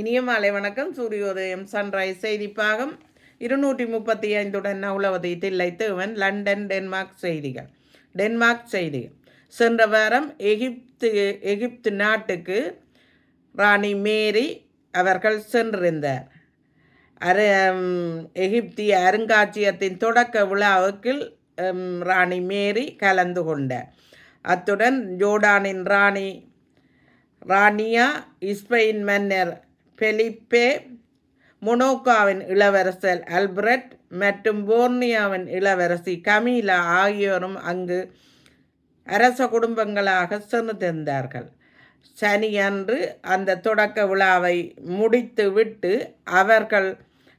இனிய மாலை வணக்கம். சூரியோதயம் சன்ரைஸ் செய்திப்பாகம் இருநூற்றி முப்பத்தி ஐந்துடன் நவுலவதி தில்லை தேவன் லண்டன் டென்மார்க் செய்திகள். டென்மார்க் செய்திகள். சென்ற வாரம் எகிப்து எகிப்து நாட்டுக்கு ராணி மேரி அவர்கள் சென்றிருந்தார். அரு எகிப்திய அருங்காட்சியகத்தின் தொடக்க விழாவுக்கு ராணி மேரி கலந்து கொண்டார். அத்துடன் ஜோர்டானின் ராணி ராணியா இஸ்பெயின் மன்னர் பெலிப்பே மொனோக்காவின் இளவரசர் அல்பர்ட் மற்றும் போர்னியாவின் இளவரசி கமீலா ஆகியோரும் அங்கு அரச குடும்பங்களாக சென்று தந்தார்கள் சனியன்று அந்த தொடக்க விழாவை முடித்து விட்டு அவர்கள்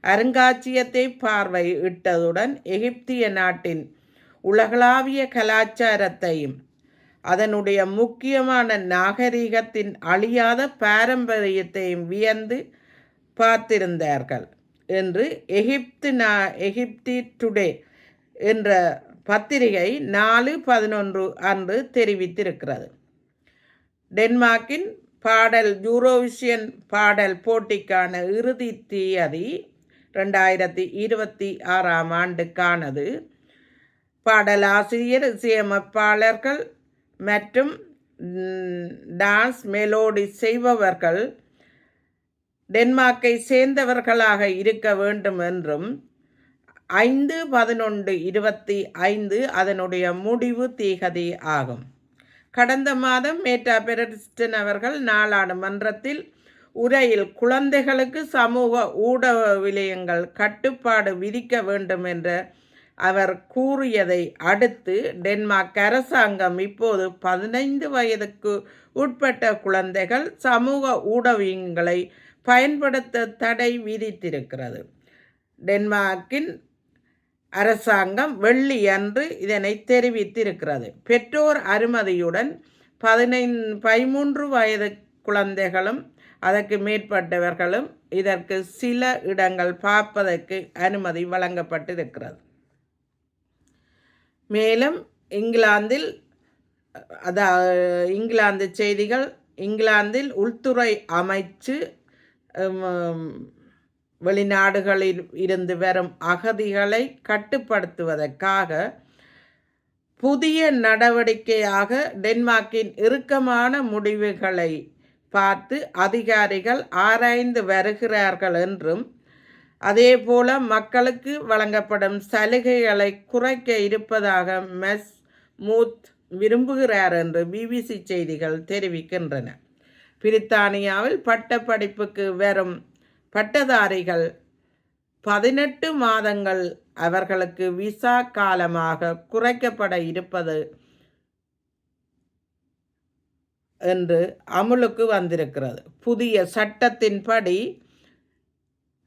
அருங்காட்சியத்தை பார்வையிட்டதுடன் எகிப்திய நாட்டின் உலகளாவிய கலாச்சாரத்தையும் அதனுடைய முக்கியமான நாகரிகத்தின் அழியாத பாரம்பரியத்தையும் வியந்து பார்த்திருந்தார்கள் என்று எகிப்து நா எகிப்தி டுடே என்ற பத்திரிகை நாலு பதினொன்று அன்று தெரிவித்திருக்கிறது. டென்மார்க்கின் பாடல் யூரோவிஷியன் பாடல் போட்டிக்கான இறுதி தேதி ரெண்டாயிரத்தி இருபத்தி ஆறாம் ஆண்டுக்கானது பாடலாசிரியர் இசையமைப்பாளர்கள் மற்றும் டான்ஸ் மெலோடி செய்பவர்கள் டென்மார்க்கை சேர்ந்தவர்களாக இருக்க வேண்டும் என்றும் ஐந்து பதினொன்று இருபத்தி ஐந்து அதனுடைய முடிவு தீகதி ஆகும். கடந்த மாதம் மேட்டா பெரடிஸ்டன் அவர்கள் நாடாளுமன்றத்தில் உரையில் குழந்தைகளுக்கு சமூக ஊடக விலையங்கள் கட்டுப்பாடு விதிக்க வேண்டும் என்ற அவர் கூறியதை அடுத்து டென்மார்க் அரசாங்கம் இப்போது பதினைந்து வயதுக்கு உட்பட்ட குழந்தைகள் சமூக ஊடகங்களை பயன்படுத்த தடை விதித்திருக்கிறது. டென்மார்க்கின் அரசாங்கம் வெள்ளி அன்று இதனை தெரிவித்திருக்கிறது. பெற்றோர் அனுமதியுடன் பதினைந்து பதிமூன்று வயது குழந்தைகளும் அதற்கு மேற்பட்டவர்களும் இதற்கு சில இடங்கள் பார்ப்பதற்கு அனுமதி வழங்கப்பட்டிருக்கிறது. மேலும் இங்கிலாந்தில் அதா இங்கிலாந்து செய்திகள் இங்கிலாந்தில் உள்துறை அமைச்சு வெளிநாடுகளில் இருந்து வரும் அகதிகளை கட்டுப்படுத்துவதற்காக புதிய நடவடிக்கையாக டென்மார்க்கின் இறுக்கமான முடிவுகளை பார்த்து அதிகாரிகள் ஆராய்ந்து வருகிறார்கள் என்றும் அதே போல மக்களுக்கு வழங்கப்படும் சலுகைகளை குறைக்க இருப்பதாக மெஸ் மூத் விரும்புகிறார் என்று பிபிசி செய்திகள் தெரிவிக்கின்றன. பிரித்தானியாவில் பட்டப்படிப்புக்கு வரும் பட்டதாரிகள் பதினெட்டு மாதங்கள் அவர்களுக்கு விசா காலமாக குறைக்கப்பட இருப்பது என்று அமுலுக்கு வந்திருக்கிறது. புதிய சட்டத்தின்படி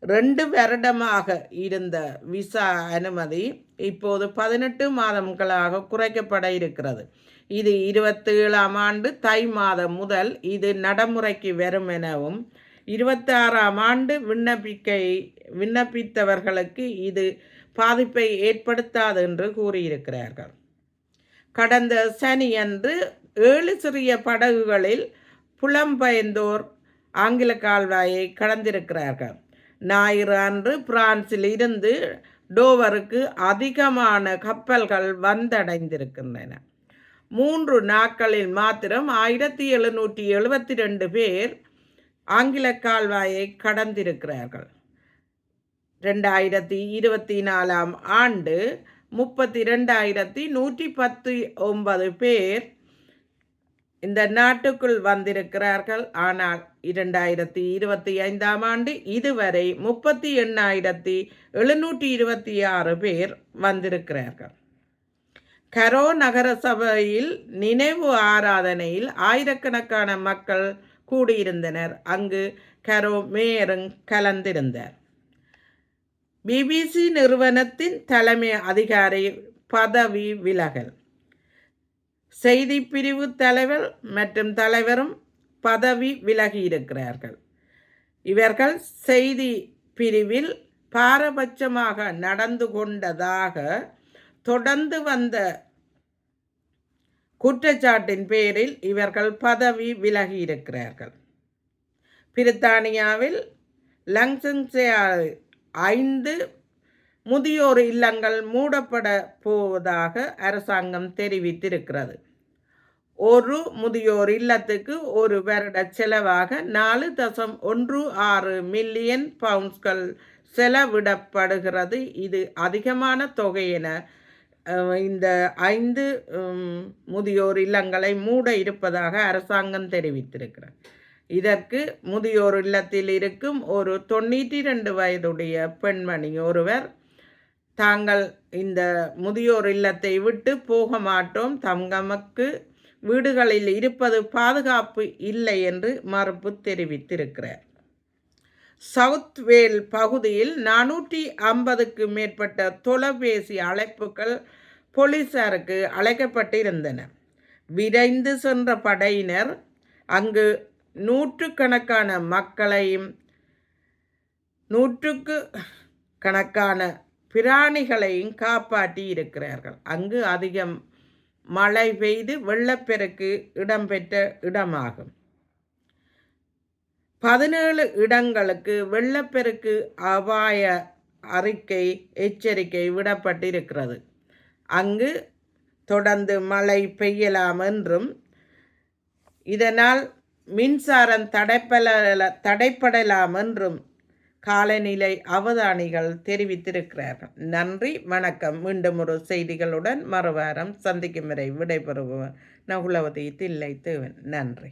ரெண்டு வருடமாக இருந்த விசா அனுமதி இப்போது பதினெட்டு மாதங்களாக குறைக்கப்பட இருக்கிறது. இது இருபத்தி ஏழாம் ஆண்டு தை மாதம் முதல் இது நடைமுறைக்கு வரும் எனவும் இருபத்தாறாம் ஆண்டு விண்ணப்பிக்கை விண்ணப்பித்தவர்களுக்கு இது பாதிப்பை ஏற்படுத்தாது என்று கூறியிருக்கிறார்கள். கடந்த சனியன்று ஏழு சிறிய படகுகளில் புலம்பெயர்ந்தோர் ஆங்கில கால்வாயை கடந்திருக்கிறார்கள். ஞாயிறு அன்று பிரான்சில் இருந்து டோவருக்கு அதிகமான கப்பல்கள் வந்தடைந்திருக்கின்றன. மூன்று நாட்களில் மாத்திரம் ஆயிரத்தி எழுநூற்றி எழுபத்தி ரெண்டு பேர் ஆங்கில கால்வாயை கடந்திருக்கிறார்கள். ரெண்டாயிரத்தி இருபத்தி நாலாம் ஆண்டு முப்பத்தி ரெண்டாயிரத்தி நூற்றி பத்து ஒன்பது பேர் இந்த நாட்டுக்குள் வந்திருக்கிறார்கள். ஆனால் இரண்டாயிரத்தி இருபத்தி ஐந்தாம் ஆண்டு இதுவரை முப்பத்தி எண்ணாயிரத்தி எழுநூற்றி இருபத்தி ஆறு பேர் வந்திருக்கிறார்கள். கரோ நகர சபையில் நினைவு ஆராதனையில் ஆயிரக்கணக்கான மக்கள் கூடியிருந்தனர். அங்கு கரோ மேயரும் கலந்திருந்தார். பிபிசி நிறுவனத்தின் தலைமை அதிகாரி பதவி விலகல். செய்தி பிரிவு தலைவர் மற்றும் தலைவரும் பதவி விலகியிருக்கிறார்கள் இவர்கள் செய்தி பிரிவில் பாரபட்சமாக நடந்து கொண்டதாக தொடர்ந்து வந்த குற்றச்சாட்டின் பேரில் இவர்கள் பதவி விலகியிருக்கிறார்கள் பிரித்தானியாவில் லங்சன்சே ஐந்து முதியோர் இல்லங்கள் மூடப்பட போவதாக அரசாங்கம் தெரிவித்திருக்கிறது. ஒரு முதியோர் இல்லத்துக்கு ஒரு வருட செலவாக நாலு தசம் ஒன்று ஆறு மில்லியன் பவுண்ட்ஸ்கள் செலவிடப்படுகிறது. இது அதிகமான தொகை என இந்த ஐந்து முதியோர் இல்லங்களை மூட இருப்பதாக அரசாங்கம் தெரிவித்திருக்கிறது. இதற்கு முதியோர் இல்லத்தில் இருக்கும் ஒரு தொண்ணூற்றி ரெண்டு வயதுடைய பெண்மணி ஒருவர் தாங்கள் இந்த முதியோர் இல்லத்தை விட்டு போக மாட்டோம். தங்கமக்கு வீடுகளில் இருப்பது பாதுகாப்பு இல்லை என்று மறுப்பு தெரிவித்திருக்கிறார். சவுத் வேல் பகுதியில் நானூற்றி ஐம்பதுக்கு மேற்பட்ட தொலைபேசி அழைப்புகள் போலீசாருக்கு அழைக்கப்பட்டிருந்தன. விரைந்து சென்ற படையினர் அங்கு நூற்றுக்கணக்கான மக்களையும் நூற்றுக்கு கணக்கான பிராணிகளையும் காப்பாற்றி இருக்கிறார்கள். அங்கு அதிகம் மழை பெய்து வெள்ளப்பெருக்கு இடம்பெற்ற இடமாகும். பதினேழு இடங்களுக்கு வெள்ளப்பெருக்கு அபாய அறிக்கை எச்சரிக்கை விடப்பட்டிருக்கிறது. அங்கு தொடர்ந்து மழை பெய்யலாம் என்றும் இதனால் மின்சாரம் தடைப்பல தடைப்படலாம் என்றும் காலநிலை அவதானிகள் தெரிவித்திருக்கிறார்கள். நன்றி வணக்கம். மீண்டும் ஒரு செய்திகளுடன் மறுவாரம் சந்திக்கும் வரை விடைபெறுவோம் நகுலவதி தில்லை தேவன் நன்றி.